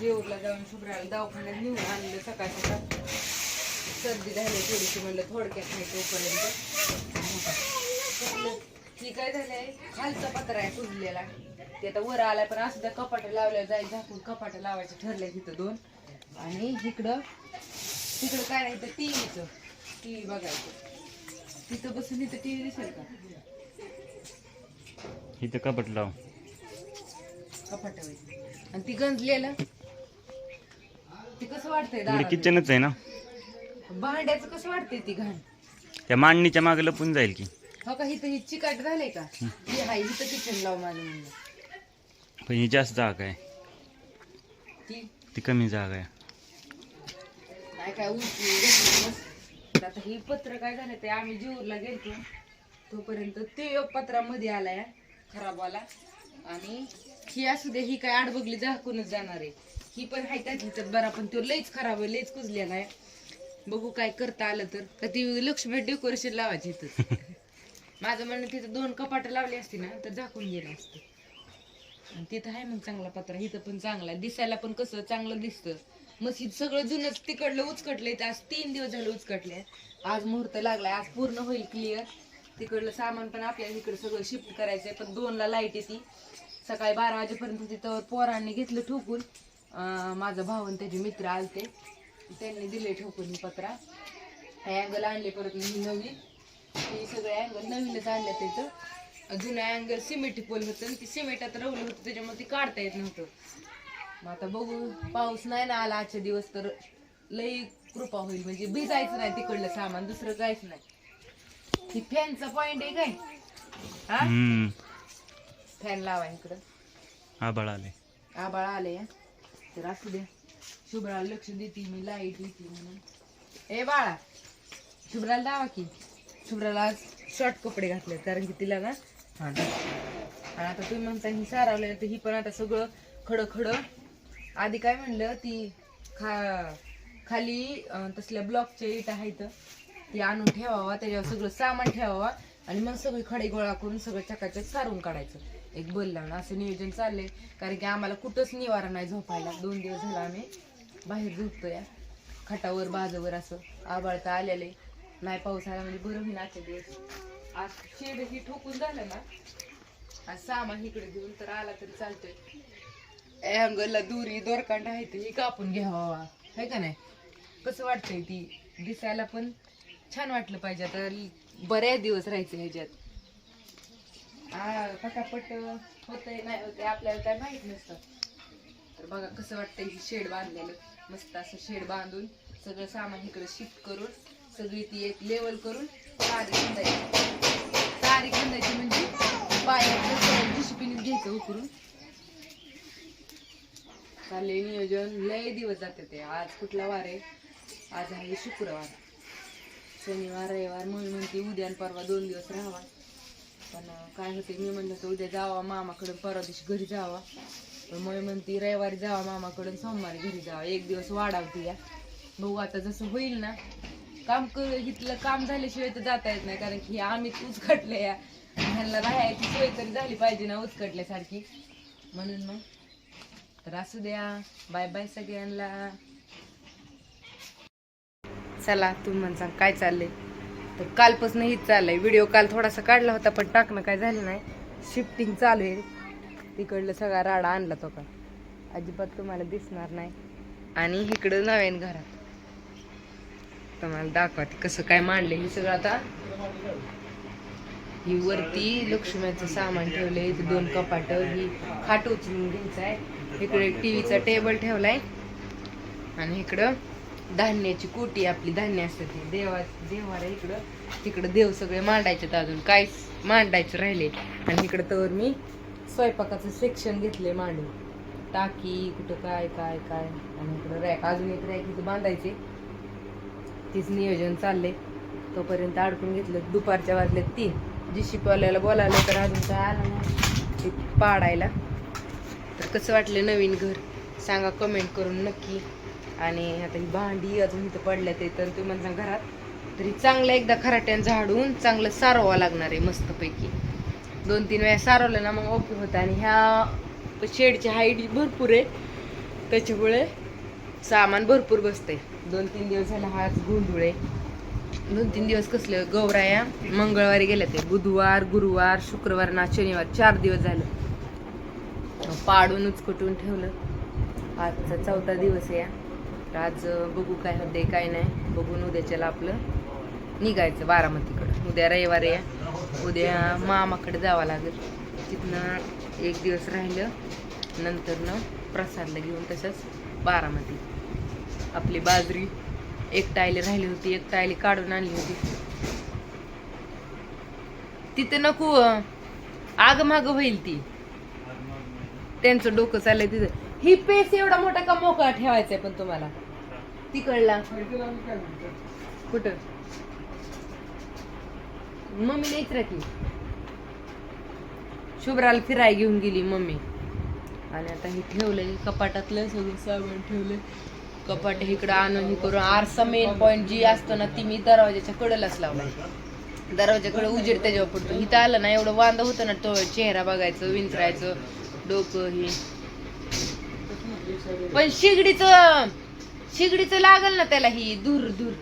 जेवूरला जाऊन शुभ्राला दवाखान्यात नेऊन आणलं सकाळ सकाळ सर्दी झाली थोडीशी म्हणलं थोडक्यात नाही तोपर्यंत. ही काय झालंय? खालचा पत्रा आहे कुजलेला ते आता वर आलाय पण असं त्या कपाट लावल्यावर जाईल झाकून कपाट लावायचं ठरलंय तिथं दोन. आणि इकडं तिकडं काय नाही तर टीव्हीचं. टीव्ही बघायचं. तिथं बसून इथं टीव्ही दिसेल का? इथं कपट लाव. कपाट आणि ती गंजलेलं. ती कसं वाटतंय इकडे दारात? किचनच आहे ना. भांड्याचं कसं वाटतंय ती घाण? त्या मांडणीच्या मागे लपून जाईल की. हो का? इथं ही चिकाट झालंय का? हे हाय इथं किचन लाव माझं म्हणलं. पण ही जास्त जागा आहे. ती? ती कमी जागा आहे. नाही काय उठली आता ही पत्र काय झालं ते आम्ही जीवरला गेलतो. तोपर्यंत ते एक पत्रामध्ये आलाय खराबवाला आणि ही असू दे ही काय आडबगली झाकूनच जाणार आहे. ही पण हाय त्याच्यात बरा पण तो लईच खराब आहे लईच कुजलेला आहे. बघू काय करता आलं तर. का ती लक्ष्मी डेकोरेशन लावायची इथं. माझं म्हणणं तिथं दोन कपाट लावली असती ना तर झाकून गेलं असतं. आणि तिथं आहे मग चांगला पत्रा. इथं पण चांगला आहे. दिसायला पण कसं चांगलं दिसतं. मशीद सगळं जुनच तिकडलं उचकटलंय. तर आज तीन दिवस झाले उचकटले. आज मुहूर्त लागलाय. आज पूर्ण होईल क्लिअर तिकडलं सामान पण आपल्याला इकडे सगळं शिफ्ट करायचंय. पण दोनला लाइट येते. सकाळी बारा वाजेपर्यंत तर पोरांनी घेतलं ठोकून. माझा भाऊ आणि त्याचे मित्र आलते. त्यांनी दिले ठोकून ही पत्रा अँगल आणले परत मी नवीन हे सगळे अँगल नवीनच आणले त्याचं जुनं अँगल सिमेंट पोल होतं. आणि ते सिमेंटात रवलं होतं. त्याच्यामुळे ते काढता येत नव्हतं. मग आता बघू. पाऊस नाही ना आला आजच्या दिवस तर लई कृपा होईल. म्हणजे भिजायचं नाही तिकडलं सामान. दुसरं काहीच नाही. ही फॅनचा पॉइंट आहे काय? हा? फॅन लावा इकडं. आबाळ आले. आबाळ आले या तर असू द्या शुभ्राला लक्ष देते मी लाइट येते म्हणून. ए बाळा. शुभ्राला दावा की. शुभ्राला आज शॉर्ट कपडे घातले कारण की तिला ना हा आणि आता तुम्ही म्हणता ही सारावलं तर ही पण आता सगळं खडं खडं आधी काय म्हणलं ती खा खाली तसल्या ब्लॉकच्या इटा आहेत ती आणून ठेवावा त्याच्यावर सगळं सामान ठेवावा आणि मग सगळी खडे गोळा करून सगळं चकाचक सारून काढायचं. एक बल लावणं असं नियोजन चाललंय. कारण की आम्हाला कुठंच निवारा नाही झोपायला. दोन दिवस झाला आम्ही बाहेर झोपतोय. खटावर बाजूवर असं. आबाळता आलेले. नाही पाऊस आला म्हणजे बरं होईन आजच्या दिवस. आज शेड ही ठोकून झालं ना आज सामान इकडे घेऊन तर आला तरी चालतोय. अँगलला दुरी दोरकांड आहे ते कापून घ्यावा है का नाही? कसं वाटतंय ती? दिसायला पण छान वाटलं पाहिजे. आता बऱ्याच दिवस राहायचं ह्याच्यात. आ, पटापट होतंय नाही होतंय आपल्याला काय माहीत नसतं. तर बघा कसं वाटतंय ही शेड बांधलेलं. मस्त असं शेड बांधून सगळं सामान इकडे शिफ्ट करून सगळी ती एक लेवल करून सारी खंदायची. सारी खंदायची म्हणजे पायाचं डिसिप्लिन घ्यायचं उकरून. चालले नियोजन. लय दिवस जाते ते. आज कुठला वार आहे? आज आहे शुक्रवार. शनिवार रविवार म्हणून म्हणते उद्यान परवा दोन दिवस राहावा. पण काय होते मी म्हणलं तर उद्या जावा मामाकडून परवा दिवशी घरी जावा. पण मग म्हणते रविवारी जावा मामाकडून सोमवारी घरी जावा. एक दिवस वाढावती या. बघू आता जसं होईल ना काम कर इथलं काम झाल्याशिवाय तर जाता येत नाही कारण की आम्ही उचकटले या. ह्यांना राहायची सोय तरी झाली पाहिजे ना उचकटल्यासारखी. म्हणून मग तर असू द्या. बाय बाय सगळ्यांना. चला तुम्ही सांग काय चाललंय? तर कालपासून हीच चाललंय. व्हिडिओ काल थोडासा काढला होता पण टाकणं काय झालं नाही. शिफ्टिंग चालू आहे. तिकडलं सगळा राडा आणला तो का? अजिबात तुम्हाला दिसणार नाही. आणि इकडं नवीन घरात. तुम्हाला दाखवा ते कसं काय मांडले हे सगळं आता. ही वरती लक्ष्म्याचं सामान ठेवलंय. इथे दोन कपाट ही खाट उचलून घ्यायचं आहे इकडे टीव्हीचा टेबल ठेवलाय. आणि इकडं धान्याची कोटी आपली धान्य असते ती देवा देवाला इकडं तिकडं देव सगळे मांडायचे अजून. काय मांडायचं राहिले? आणि इकडं तर मी स्वयंपाकाचं सेक्शन घेतले मांडून. टाकी कुठं काय काय काय. आणि इकडं रॅक अजून एक रॅक इथं बांधायचे तीच नियोजन चाललंय. तोपर्यंत अडकून घेतलं. दुपारच्या वाजले तीन. जिशीपवाल्याला बोलायला बोलावलं तर अजून काय आलं नाही. ते पाडायला. तर कसं वाटलं नवीन घर? सांगा कमेंट करून नक्की. आणि आता ही भांडी अजून इथं पडल्या ते तर तुम्ही म्हणता घरात. तरी चांगलं एकदा खराट्यान झाडून चांगलं सारवावं लागणार आहे मस्तपैकी. दोन तीन वेळा सारवलं ना मग ओके होतं. आणि ह्या शेडची हाईट भरपूर आहे. त्याच्यामुळे सामान भरपूर बसते दोन तीन दिवस झाला हाच गोंधळ आहे. दोन तीन दिवस कसले गौराया मंगळवारी गेल्या ते. बुधवार गुरुवार शुक्रवार ना शनिवार चार दिवस झाले. पाडून उचकटून ठेवलं. आजचा चौथा दिवस आहे तर आज बघू काय होते काय नाही. बघून उद्याच्याला आपलं निघायचं बारामतीकडं. उद्या रविवार आहे. उद्या मामाकडे जावं लागेल. तिथनं एक दिवस राहिलं नंतरनं प्रसादला घेऊन तसंच बारामती. आपली बाजरी एक टायली राहिली होती एक टायली काढून आणली होती. तिथे नको आग माग होईल ती. त्यांचं डोकं चाललंय तिथं. ही पेस एवढा मोठा का मोकळा ठेवायचा आहे पण तुम्हाला? तिकडला कुठं? मम्मी नाहीच राहती. शुभ्राला फिराय घेऊन गेली मम्मी. आणि आता हे ठेवलंय कपाटातलं सगळं सामान ठेवलंय. कपाट इकडं आणून हे करून आरसा मेन पॉइंट जी असतो ना ती मी दरवाजाच्या कडेलाच लावलाय. दरवाजाकडे उजेड त्याच्यावर पडतो. इथं आलं ना एवढं वांद होतं ना तो चेहरा बघायचं विंचरायचं डोकं हे. पण शेगडीचं शिगडीच लागल ना त्याला ही दूर दूर.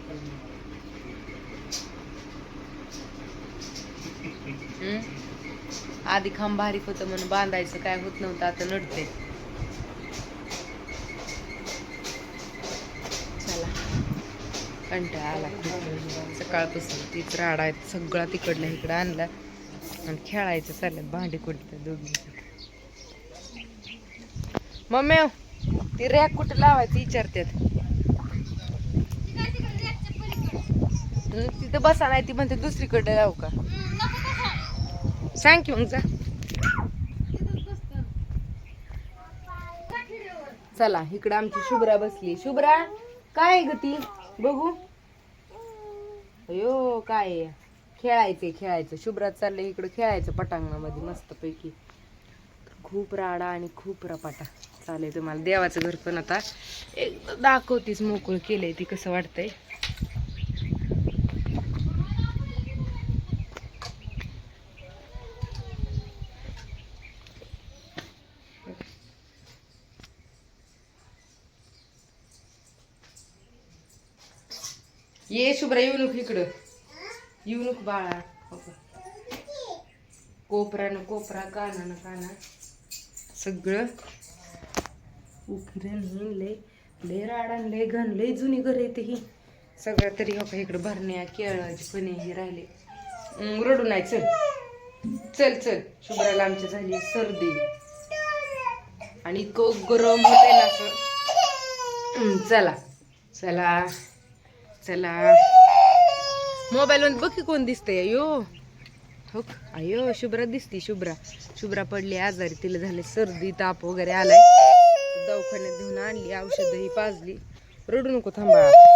आधी खांब बारीक होत म्हणून बांधायचं काय होत नव्हतं आता नडते चला. कंटाळा आला. सकाळपासून तीच राडा आहेत सगळा तिकडला इकडं आणला. आणि खेळायचं चाललं भांडी कुठे दोघी मम्मी ती रॅक कुठं लावायची विचारतात तिथं बसा नाही ती म्हणते दुसरीकडे लावू का? सांग की मग जा. चला इकडं आमची शुभ्रा बसली. शुभ्रा काय आहे ग ती? बघू. अयो काय खेळायचंय खेळायचं. शुभ्रात चाललंय इकडं खेळायचं पटांगणामध्ये मस्तपैकी. खूप राडा आणि खूप रपाटा चालेल तुम्हाला. देवाचं घर पण आता एकदा दाखवतीच मोकळं केलंय ती कसं वाटतंय. ये शुभ्रा येऊ नको इकडं. येऊ नको बाळा. कोपरानं कोपरा कानानं काना सगळं. उखरण हे लय लय राडान लय घन लय जुनी घर येते ही. सगळं तरी हो का इकडं भरण्या केळाची पणे हे राहिले. रडू नाही चल. चल चल. शुभ्राला आमची झाली सर्दी. आणि इतकं गरम होत ना असं. चला. चला. चला. मोबाईल मध्ये बघ की कोण दिसतंय अयो. हो अयो शुभ्रा दिसती शुभ्रा. शुभ्रा पडली आजारी. तिला झाले सर्दी ताप वगैरे आलाय. दवाखान्यात घेऊन आणली औषधही पाजली. रडू नको थांबा.